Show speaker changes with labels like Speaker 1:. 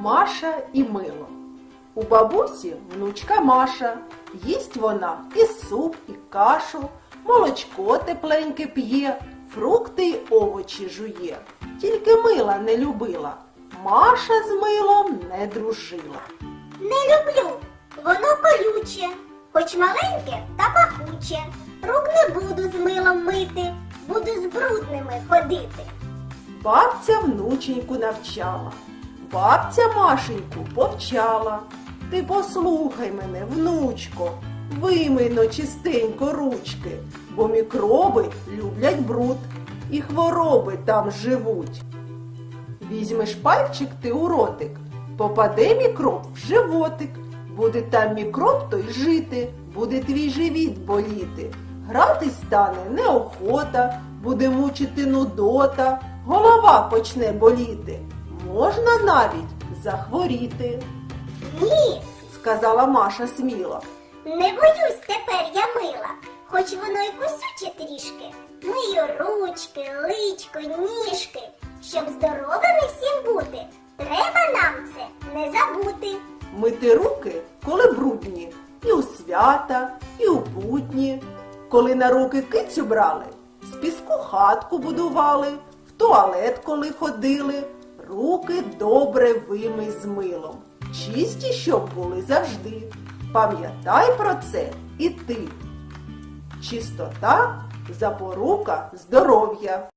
Speaker 1: Маша і Мило. У бабусі внучка Маша. Їсть вона і суп, і кашу, молочко тепленьке п'є, фрукти й овочі жує. Тільки мила не любила. Маша з милом не дружила.
Speaker 2: Не люблю, воно колюче, хоч маленьке та пахуче. Рук не буду з милом мити, буду з брудними ходити.
Speaker 1: Бабця внученьку навчала, бабця Машеньку повчала. Ти послухай мене, внучко, вимийно чистенько ручки, бо мікроби люблять бруд, і хвороби там живуть. Візьмеш пальчик ти у ротик, попаде мікроб в животик. Буде там мікроб, то й жити, буде твій живіт боліти. Грати стане неохота, буде мучити нудота, голова почне боліти. Можна навіть захворіти,
Speaker 2: Ні,
Speaker 1: сказала Маша сміло.
Speaker 2: не боюсь тепер я мила, хоч воно й кусюче трішки. Мию ручки, личко, ніжки, щоб здоровими всім бути. Треба нам це не забути.
Speaker 1: Мити руки, коли брудні, і у свята, і у будні. Коли на руки кицю брали, з піску хатку будували, в туалет, коли ходили, руки добре вимий з милом. Чисті, щоб були завжди. Пам'ятай про це і ти. Чистота запорука здоров'я.